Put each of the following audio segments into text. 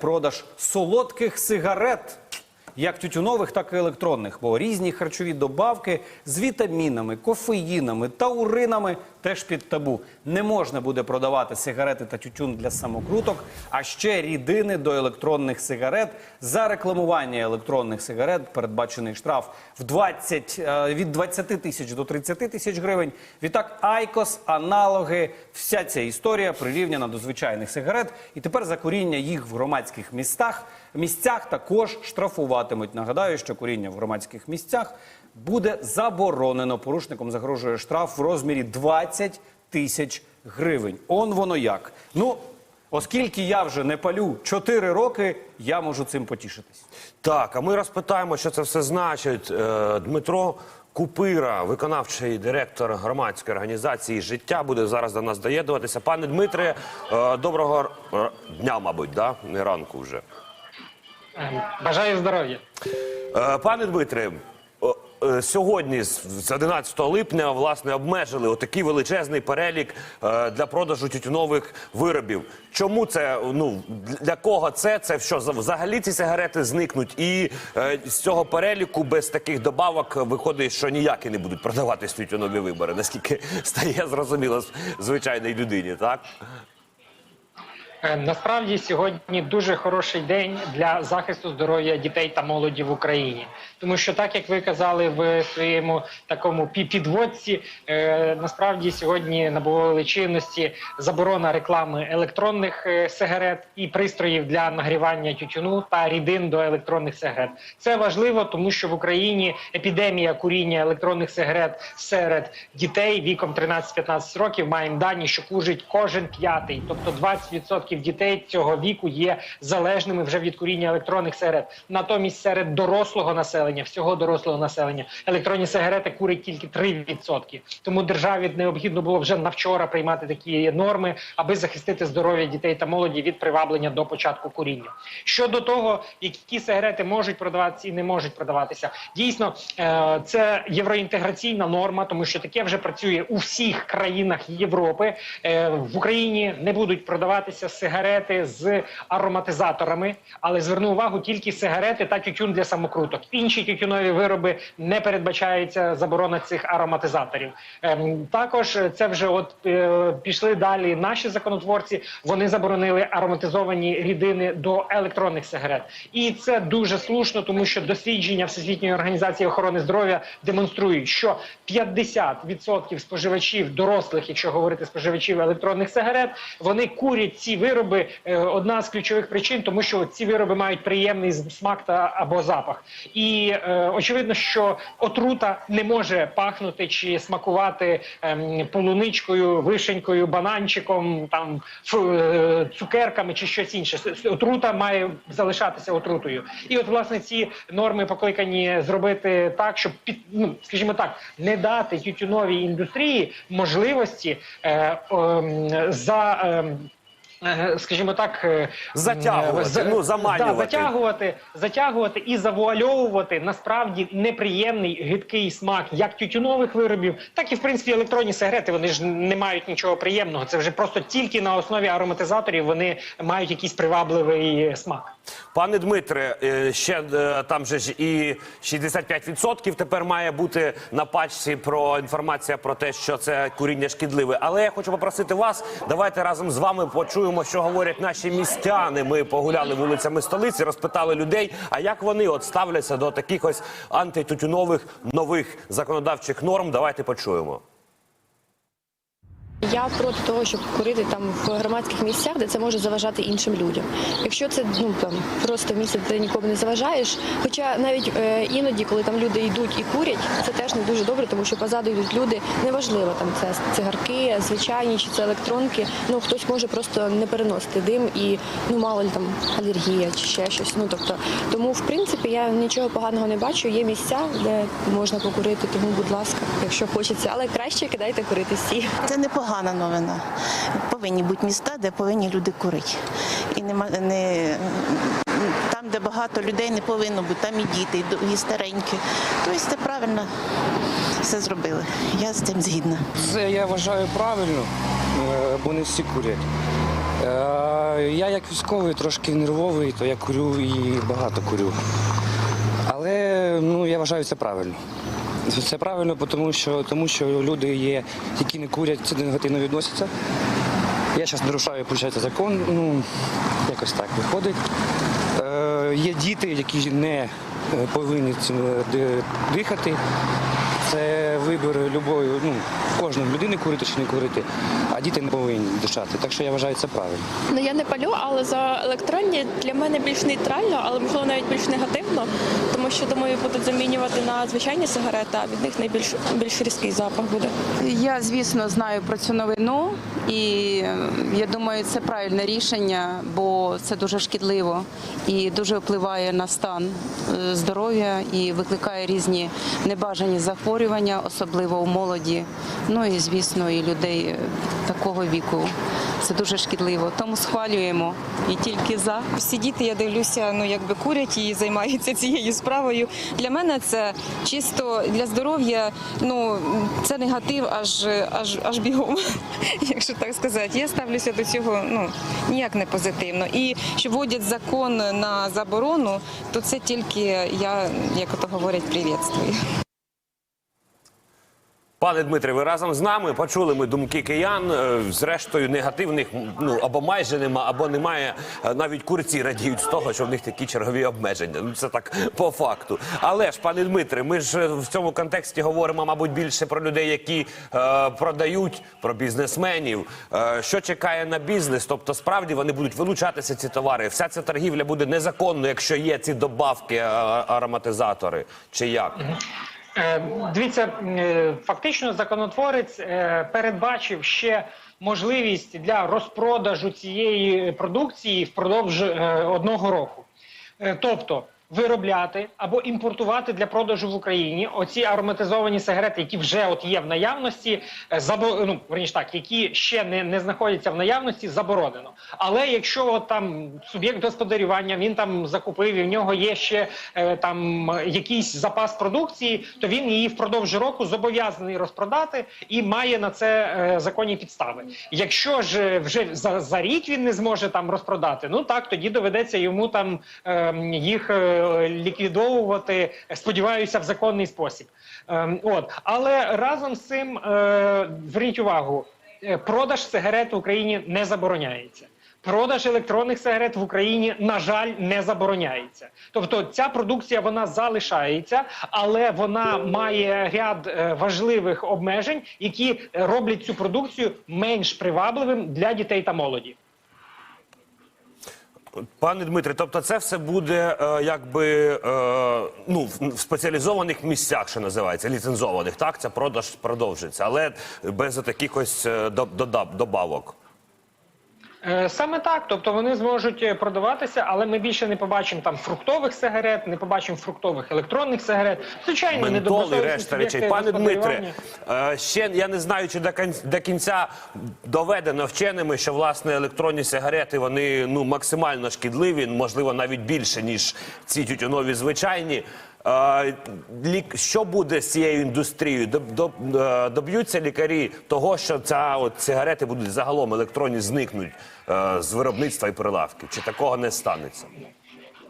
продаж солодких сигарет, як тютюнових, так і електронних, бо різні харчові добавки з вітамінами, кофеїнами та уринами теж під табу. Не можна буде продавати сигарети та тютюн для самокруток, а ще рідини до електронних сигарет. За рекламування електронних сигарет передбачений штраф в 20, е, від 20 тисяч до 30 тисяч гривень. Відтак Айкос, аналоги, вся ця історія прирівняна до звичайних сигарет. І тепер за куріння їх в громадських містах місцях також штрафуватимуть. Нагадаю, що куріння в громадських місцях буде заборонено. Порушникам загрожує штраф в розмірі 20 тисяч гривень. Он воно як. Ну, оскільки я вже не палю 4 роки, я можу цим потішитись. Так, а ми розпитаємо, що це все значить. Е, Дмитро Купира, виконавчий директор громадської організації Життя, буде зараз до нас доєднуватися. Пане Дмитре, е, доброго дня, мабуть, да? не ранку вже. Бажаю здоров'я. Е, Пане Дмитре, сьогодні, з з 11 липня, власне, обмежили отакий величезний перелік е, для продажу тютюнових виробів. Чому це? Ну для кого це? Це що за- взагалі ці сигарети зникнуть? І е, з цього переліку без таких добавок виходить, що ніякі не будуть продаватись тютюнові вибори, наскільки стає зрозуміло з- звичайній людині, так? Е, Насправді сьогодні дуже хороший день для захисту здоров'я дітей та молоді в Україні, тому що так як ви казали в своєму такому пі- підводці, е, насправді сьогодні набували чинності заборона реклами електронних е, сигарет і пристроїв для нагрівання тютюну та рідин до електронних сигарет. Це важливо, тому що в Україні епідемія куріння електронних сигарет серед дітей віком 13-15 років маємо дані, що курить кожен п'ятий, тобто 20% дітей цього віку є залежними вже від куріння електронних сигарет. Натомість серед дорослого населення, всього дорослого населення, електронні сигарети курять тільки 3%. Тому державі необхідно було вже навчора приймати такі норми, аби захистити здоров'я дітей та молоді від приваблення до початку куріння. Щодо того, які сигарети можуть продаватися і не можуть продаватися, дійсно е, це євроінтеграційна норма, тому що таке вже працює у всіх країнах Європи. Е, В Україні не будуть продаватися сигарети з ароматизаторами, але зверну увагу тільки сигарети та тютюн для самокруток. Інші тютюнові вироби не передбачається заборона цих ароматизаторів. Ем, Також це вже от е, пішли далі наші законотворці. Вони заборонили ароматизовані рідини до електронних сигарет, і це дуже слушно, тому що дослідження Всесвітньої організації охорони здоров'я демонструють, що 50% споживачів дорослих, якщо говорити споживачів електронних сигарет, вони курять ці вироби. Е, Одна з ключових причин, тому що ці вироби мають приємний смак та або запах, і е, очевидно, що отрута не може пахнути чи смакувати ем, полуничкою, вишенькою, бананчиком, там фу, е, цукерками чи щось інше. Отрута має залишатися отрутою. І от власне ці норми покликані зробити так, щоб під ну скажімо так, не дати тютюновій індустрії можливості е, ем, за. е, Скажімо так, е, Затягувати, е, за- ну, заманювати. Да, затягувати, затягувати і завуальовувати насправді неприємний гидкий смак як тютюнових виробів, так і в принципі електронні сигарети. Вони ж не мають нічого приємного. Це вже просто тільки на основі ароматизаторів вони мають якийсь привабливий смак. Пане Дмитре, е, ще е, там же ж і 65% тепер має бути на пачці про інформація про те, що це куріння шкідливе. Але я хочу попросити вас, давайте разом з вами почуємо, що говорять наші містяни. Ми погуляли вулицями столиці, розпитали людей, а як вони от ставляться до таких ось антитютюнових нових законодавчих норм. Давайте почуємо. Я проти того, щоб курити там в громадських місцях, де це може заважати іншим людям. Якщо це ну там просто місце, де нікому не заважаєш. Хоча навіть е, іноді, коли там люди йдуть і курять, це теж не дуже добре, тому що позаду йдуть люди. Неважливо там це цигарки, звичайні чи це електронки. Ну хтось може просто не переносити дим і ну мало ли там алергія чи ще щось. Ну тобто, тому в принципі я нічого поганого не бачу. Є місця, де можна покурити, тому будь ласка, якщо хочеться, але краще кидайте курити всі. Це непогана новина. Повинні бути міста, де повинні люди курити. І нема не там, де багато людей, не повинно бути. Там і діти, і старенькі. Тобто це правильно все зробили. Я з цим згідна. Це я вважаю правильно, е, бо не всі курять. Е, я як військовий трошки нервовий, то я курю і багато курю. Але ну, я вважаю це правильно. Це правильно, тому що, тому що люди є, які не курять, це негативно відносяться. Я зараз нарушаю, виходить, закон, ну, якось так виходить. Е, є діти, які не е, повинні цим е, дихати. Це вибір любої, ну, кожної людини курити чи не курити, а діти не повинні дишати. Так що я вважаю це правильно. Ну я не палю, але за електронні для мене більш нейтрально, але можливо навіть більш негативно, тому що думаю, будуть замінювати на звичайні сигарети, а від них найбільш більш різкий запах буде. Я, звісно, знаю про цю новину, і я думаю, це правильне рішення, бо це дуже шкідливо і дуже впливає на стан е, здоров'я і викликає різні небажані захворювання, особливо у молоді. Ну і звісно, і людей е, такого віку. Це дуже шкідливо. Тому схвалюємо і тільки за. Всі діти, я дивлюся, ну якби курять і займаються цією справою. Для мене це чисто для здоров'я. Ну це негатив, аж аж аж бігом, якщо так сказати. Я ставлюся до цього ну ніяк не позитивно. І що вводять закон на заборону, то це тільки я, як ото говорять, привітствую. Пане Дмитре, ви разом з нами почули ми думки киян. Е, Зрештою, негативних ну або майже нема, або немає. Е, Навіть курці радіють з того, що в них такі чергові обмеження. Ну це так по факту. Але ж, пане Дмитре, ми ж е, в цьому контексті говоримо, мабуть, більше про людей, які е, продають, про бізнесменів. Е, що чекає на бізнес? Тобто, справді вони будуть вилучатися ці товари. Вся ця торгівля буде незаконно, якщо є ці добавки, ароматизатори, чи як? Е, Дивіться, е, фактично законотворець е, передбачив ще можливість для розпродажу цієї продукції впродовж одного року. Тобто виробляти або імпортувати для продажу в Україні оці ароматизовані сигарети, які вже от є в наявності, е, забо... ну, верніше так, які ще не, не знаходяться в наявності, заборонено. Але якщо от там суб'єкт господарювання він там закупив, і в нього є ще е, там якийсь запас продукції, то він її впродовж року зобов'язаний розпродати і має на це е, законні підстави. Якщо ж е, вже за, за рік він не зможе там розпродати, ну так тоді доведеться йому там е, їх ліквідовувати. Сподіваюся, в законний спосіб. Е, от але разом з цим е, зверніть увагу, е, продаж сигарет в Україні не забороняється. Продаж електронних сигарет в Україні, на жаль, не забороняється. Тобто ця продукція вона залишається, але вона має ряд е, важливих обмежень, які роблять цю продукцію менш привабливим для дітей та молоді. Пане Дмитре, тобто це все буде е, якби е, ну в спеціалізованих місцях, що називається, ліцензованих. Так, це продаж продовжиться, але без таких ось додаб до- додав- добавок. Е, Саме так, тобто вони зможуть е, продаватися, але ми більше не побачимо там фруктових сигарет, не побачимо фруктових електронних сигарет. Звичайно, Ментол і решта речей. Пане Дмитре, е, ще я не знаю, чи до кінця доведено вченими, що власне електронні сигарети вони ну максимально шкідливі, можливо, навіть більше ніж ці тютюнові звичайні. Що буде з цією індустрією? Е, Доб'ються лікарі того, що ця от цигарети будуть загалом електронні зникнуть е, з виробництва і прилавки? Чи такого не станеться?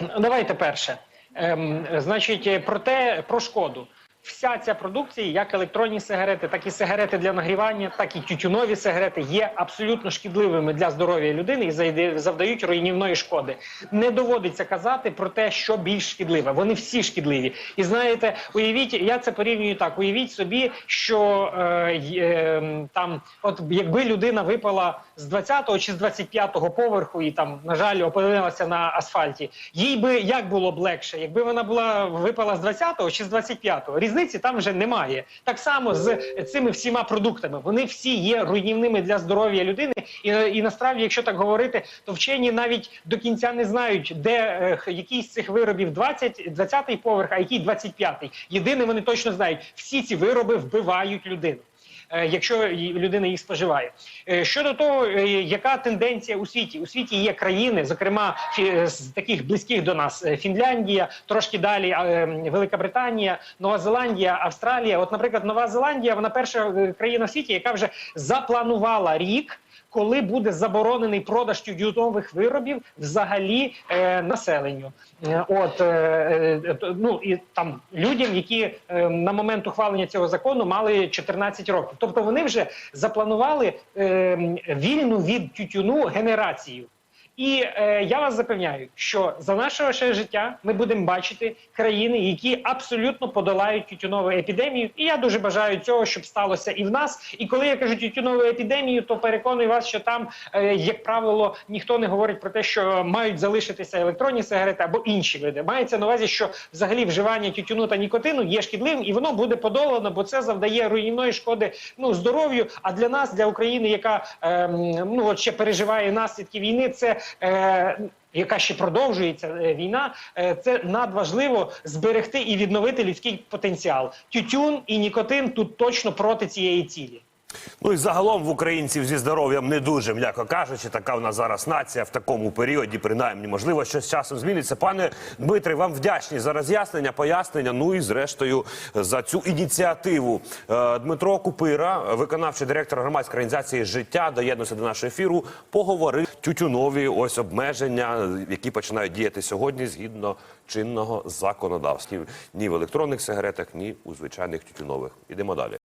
Ну, Давайте перше. Ем, значить, е, про про шкоду. Вся ця продукція, як електронні сигарети, так і сигарети для нагрівання, так і тютюнові сигарети, є абсолютно шкідливими для здоров'я людини і завдають руйнівної шкоди. Не доводиться казати про те, що більш шкідливе. Вони всі шкідливі. І знаєте, уявіть, я це порівнюю так: уявіть собі, що е, ем, там, от якби людина випала з 20-го чи з 25-го поверху і там, на жаль, опинилася на асфальті, їй би як було б легше, якби вона була випала з 20-го чи з 25-го. Різниці там вже немає. Так само з цими всіма продуктами. Вони всі є руйнівними для здоров'я людини. І, і насправді, якщо так говорити, то вчені навіть до кінця не знають, де е, який з цих виробів 20, 20-й поверх, а який 25-й. Єдине, вони точно знають, всі ці вироби вбивають людину. Е, Якщо людина їх споживає, Е, щодо того, е, яка тенденція у світі? У світі є країни, зокрема з таких близьких до нас: Фінляндія, трошки далі е, Велика Британія, Нова Зеландія, Австралія. От, наприклад, Нова Зеландія, вона перша країна в світі, яка вже запланувала рік коли буде заборонений продаж тютюнових виробів взагалі е, населенню. Е, От е, е, ну і там людям, які е, на момент ухвалення цього закону мали 14 років. Тобто вони вже запланували е, вільну від тютюну генерацію. І е, я вас запевняю, що за нашого ще життя ми будемо бачити країни, які абсолютно подолають тютюнову епідемію. І я дуже бажаю цього, щоб сталося і в нас. І коли я кажу тютюнову епідемію, то переконую вас, що там, е, як правило, ніхто не говорить про те, що мають залишитися електронні сигарети або інші види. Мається на увазі, що взагалі вживання тютюну та нікотину є шкідливим, і воно буде подолано, бо це завдає руйнівної шкоди ну здоров'ю. А для нас, для України, яка ем, ну от ще переживає наслідки війни, це е, яка ще продовжується е, війна, е, це надважливо зберегти і відновити людський потенціал. Тютюн і нікотин тут точно проти цієї цілі. Ну і загалом в українців зі здоров'ям не дуже, м'яко кажучи, така в нас зараз нація в такому періоді, принаймні, можливо, що з часом зміниться. Пане Дмитре, вам вдячні за роз'яснення, пояснення. Ну і зрештою за цю ініціативу. Е, Дмитро Купира, виконавчий директор громадської організації життя, доєднується до нашого ефіру. Поговорив тютюнові ось обмеження, які починають діяти сьогодні згідно чинного законодавства. Ні в електронних сигаретах, ні у звичайних тютюнових. Ідемо далі.